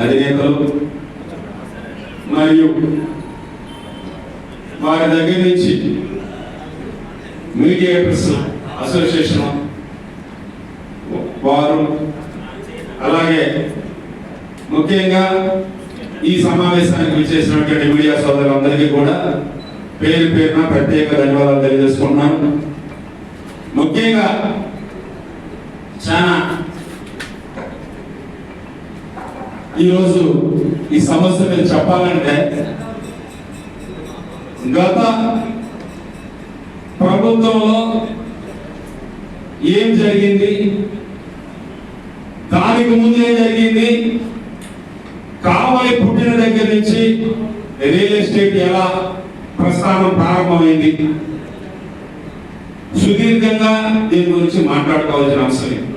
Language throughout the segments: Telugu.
అధినేతలు మరియు వారి దగ్గర నుంచి మీడియేటర్స్ అసోసియేషన్ వారు అలాగే ముఖ్యంగా ఈ సమావేశానికి విచ్చేసినటువంటి మీడియా సోదరులందరికీ కూడా పేరు పేరున ప్రత్యేక ధన్యవాదాలు తెలియజేసుకుంటున్నాను. ముఖ్యంగా చాలా ఈరోజు ఈ సమస్య మీద చెప్పాలంటే గత ప్రభుత్వంలో ఏం జరిగింది? దానికి ముందు ఏం జరిగింది. కావలి పుట్టిన దగ్గర నుంచి రియల్ ఎస్టేట్ ఎలా ప్రస్థానం ప్రారంభమైంది? సుదీర్ఘంగా దీని గురించి మాట్లాడుకోవాల్సిన అవసరం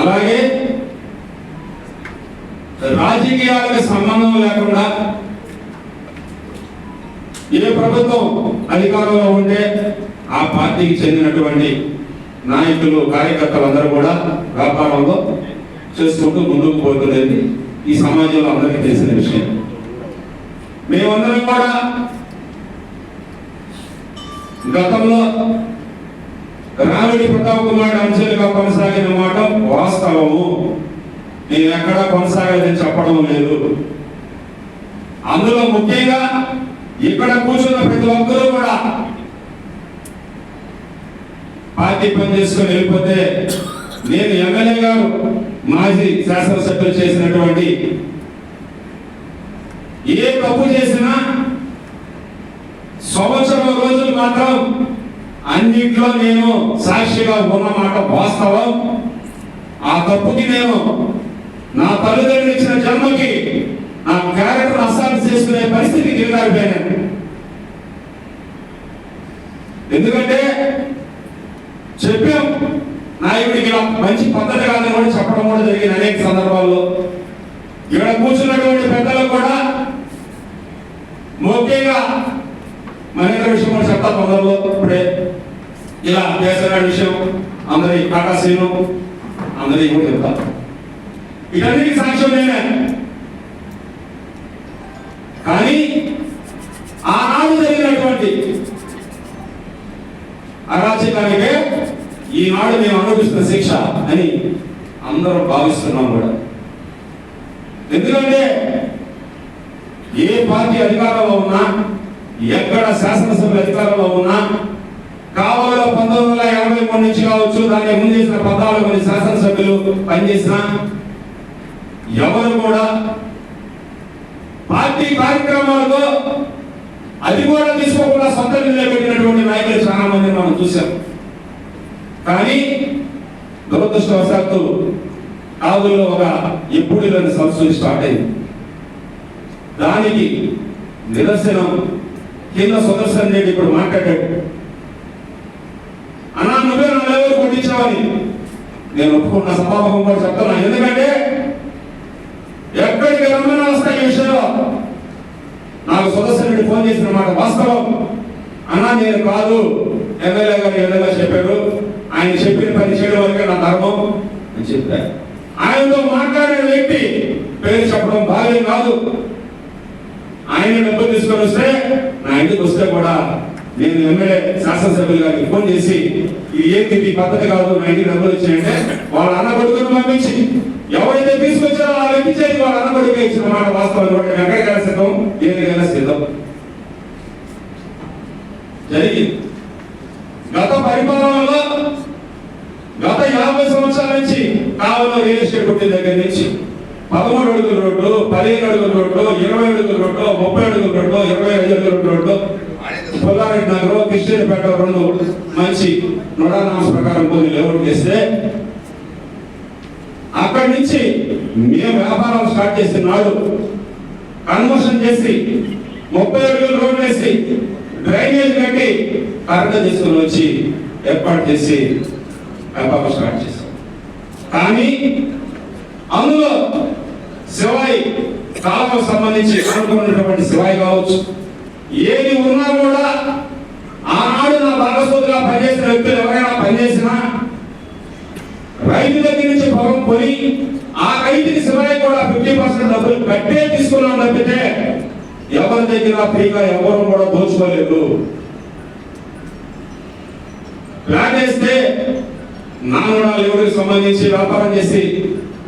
అలాగే రాజకీయాలకు సంబంధం లేకుండా ఏ ప్రభుత్వం అధికారంలో ఉంటే ఆ పార్టీకి చెందినటువంటి నాయకులు కార్యకర్తలు అందరూ కూడా వ్యాపారంలో చేసుకుంటూ ముందుకు పోతున్నది ఈ సమాజంలో అందరికీ తెలిసిన విషయం. మేమందరం కూడా గతంలో రావిడి ప్రతాప్ కుమార్ అంచెలుగా కొనసాగిన మాట వాస్తవము. నేను ఎక్కడా కొనసాగలేదని చెప్పడం లేదు. అందులో ముఖ్యంగా ఇక్కడ కూర్చున్న ప్రతి ఒక్కరూ కూడా పార్టీ పని చేసుకుని వెళ్ళిపోతే నేను ఎమ్మెల్యే గారు మాజీ శాసనసభ్యులు చేసినటువంటి ఏ తప్పు చేసినా సంవత్సరం రోజులు మాత్రం అన్నిట్లో నేను సాక్షిగా ఉన్నమాట వాస్తవం. ఆ తప్పుకి నేను నా తల్లిదండ్రులు ఇచ్చిన జన్మకి నా క్యారెక్టర్ అసాల్ట్ చేసుకునే పరిస్థితికి దిగజారిపోయాను ఎందుకంటే చెప్పాం నాయకుడికి మంచి పద్ధతి కాదని కూడా చెప్పడం కూడా జరిగింది అనేక సందర్భాల్లో. ఇక్కడ కూర్చున్నటువంటి పెద్దలకు కూడా ముఖ్యంగా మహేంద్ర విషయం కూడా చెప్తా తొందరలో ఇప్పుడే ఇలా కేసీఆర్ విషయం. అందరి టాటా సీను అందరి కూడా చెప్తారు ఇవన్నీ సాక్ష్యం నేనే కానీ ఆనాడు జరిగినటువంటి అరాచకానికే ఈనాడు మేము అనుభవిస్తున్న శిక్ష అని అందరూ భావిస్తున్నాం కూడా. ఎందుకంటే ఏ పార్టీ అధికారంలో ఉన్నా ఎక్కడ శాసనసభ అధికారంలో ఉన్నా కావాలో పంతొమ్మిది వందల ఎనభై మూడు నుంచి కావచ్చు దాన్ని ముందు చేసిన పద్నాలుగు మంది శాసనసభ్యులు పనిచేసిన ఎవరు కూడా పార్టీ కార్యక్రమాలతో అది కూడా తీసుకోకుండా సొంత నిలబెట్టినటువంటి నాయకులు చాలా మంది మనం చూసాం కానీ దురదృష్టవశాత్తు కాదుల్లో ఒక ఎప్పుడు ఇలాంటి సంస్థలు స్టార్ట్ అయింది. దానికి నిదర్శనం కింద సుదర్శన్ రెడ్డి ఇప్పుడు మాట్లాడాడు. అన్నా నువ్వే నా లెవెల్ కొట్టించావని? నేను ఒప్పుకున్న సభాభం కూడా చెప్తున్నా. ఎందుకంటే ఎక్కడికి రమ్మని వస్తాయి ఈ విషయంలో నాకు సుదర్శన్ ఫోన్ చేసిన మాట వాస్తవం. అన్నా నేను కాదు ఎమ్మెల్యే గారు ఏదైనా చెప్పారు. ఆయన చెప్పిన పని చేయడం వరకే నా ధర్మం అని చెప్పారు. ఆయనతో మాట్లాడిన వ్యక్తి పేరు చెప్పడం భావ్యం కాదు. ఆయన డబ్బులు తీసుకొని వస్తే నా ఇంటికి వస్తే కూడా నేను ఎమ్మెల్యే శాసనసభ్యులు గారికి ఫోన్ చేసి ఇది ఏంటి ఈ పద్ధతి కాదు నా ఇంటికి డబ్బులు వచ్చాయంటే వాళ్ళ అన్న కొడుకును పంపించి ఎవరైతే తీసుకొచ్చారో వాళ్ళు ఇచ్చేది వాళ్ళ అన్న కొడుకు ఇచ్చిన మాట వాస్తవం ఎక్కడికైనా సిద్ధం? దేనికైనా సిద్ధం? జరిగింది. గత పరిపాలనలో గత యాభై సంవత్సరాల నుంచి కావలో రియల్ ఎస్టేట్ కొట్టిన దగ్గర నుంచి పదమూడు అడుగుల రోడ్డు పదిహేను అడుగుల రోడ్డు ఇరవై అడుగుల రోడ్డు ముప్పై అడుగుల రోడ్డు ఇరవై ఐదు అడుగుల రోడ్డు పుల్లారెడ్డి నగర్ కృష్ణపేట రెండు మంచి నోడానామస్ ప్రకారం కొన్ని లేఅవుట్ చేస్తే అక్కడి నుంచి మేము వ్యాపారాలు స్టార్ట్ చేసిన నాడు కన్వర్షన్ చేసి ముప్పై అడుగులు రోడ్ వేసి డ్రైనేజ్ కట్టి కరెంట్ తీసుకుని వచ్చి ఏర్పాటు చేసి వ్యాపారం స్టార్ట్ చేశాం. కానీ అందులో శివాయి కాలకు సంబంధించి అనుకున్నటువంటి శివాయి కావచ్చు. ఏది ఉన్నారు కూడా పనిచేసిన వ్యక్తులు ఎవరైనా పనిచేసినా రైతు దగ్గర నుంచి పొలం కొని ఆ రైతుకి శివయ్య కూడా ఫిఫ్టీ పర్సెంట్ డబ్బులు కట్టే తీసుకున్నాం తప్పితే ఎవరి దగ్గర ఫ్రీగా ఎవరు కూడా దోచుకోలేదు. ప్లాన్ వేస్తే నాన్నడాలు ఎవరికి సంబంధించి వ్యాపారం చేసి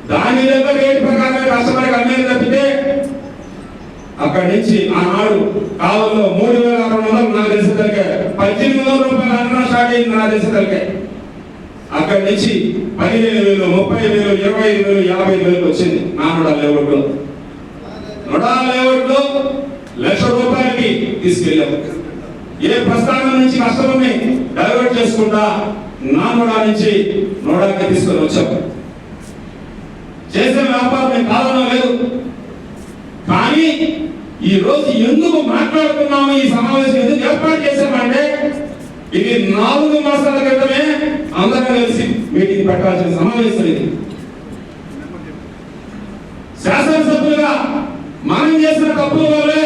దాని దగ్గర రేటు ప్రకారమే కస్టమర్కి అమ్మేది తప్పితే అక్కడి నుంచి ఆనాడు కాలంలో మూడు వేల ఆరు వందలు నాకు తెలిసేదలికే పద్దెనిమిది వందల రూపాయలు అన్న స్టార్ట్ అయింది నాకు తెలిసేదలికే అక్కడి నుంచి పదిహేను వేలు ముప్పై వేలు ఇరవై ఐదు వేలు యాభై ఐదు వేలు వచ్చింది నాన్నడా లేఅవుట్లో. నొడా లేఅవుట్లో లక్ష రూపాయలకి తీసుకెళ్ళాము ఏ ప్రస్థానం నుంచి కష్టమని డైవర్ట్ చేసుకుంటా నాన్నడా నుంచి నోడాకి తీసుకొని వచ్చాము చేసే వ్యాపారం నేను కాదనం లేదు. కానీ ఈ రోజు ఎందుకు మాట్లాడుతున్నాము ఈ సమావేశం? ఎందుకు ఏర్పాటు చేశామంటే ఇది నాలుగు మాసాల క్రితమే అందరం కలిసి మీటింగ్ పెట్టాల్సిన సమావేశం ఇది. శాసనసభ్యులుగా మనం చేసిన తప్పుల వల్లే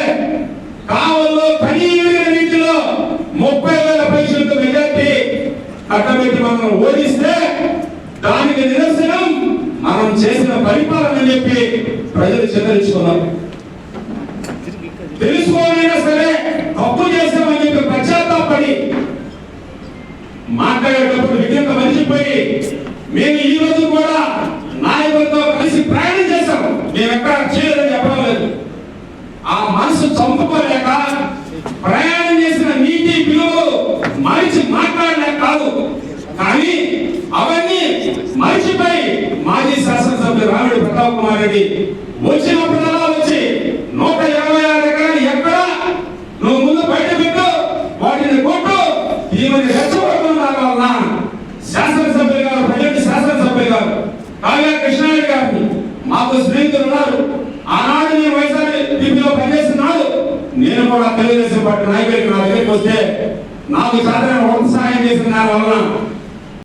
కావల్లో పని నీటిలో ముప్పై వేల పైసలతో మెజార్టీ అట్టబెట్టి మనం ఓడిస్తే దానికి నిదర్శనం మనం చేసిన పరిపాలన అని చెప్పి ప్రజలు చెందరించుకున్నారు. తెలుసుకోవాలైనా సరే తప్పు చేసామని చెప్పి పశ్చాత్తాపడి మాట్లాడేటప్పుడు విజ్ఞత మర్చిపోయి మేము ఈ రోజు కూడా నాయకులతో కలిసి ప్రయాణం చేశాం. మేము ఎక్కడ చేయలేదని చెప్పడం లేదు. ఆ మనసు చంపుకోలేక ప్రయాణం చేసిన నీతి విలువలు మరిచి మాట్లాడలేక కాదు. కానీ అవన్నీ మరిచిపోయి మాజీ శాసనసభ్యులు రాముడు ప్రతాప్ కుమార్ రెడ్డి వచ్చినప్పుడల్లా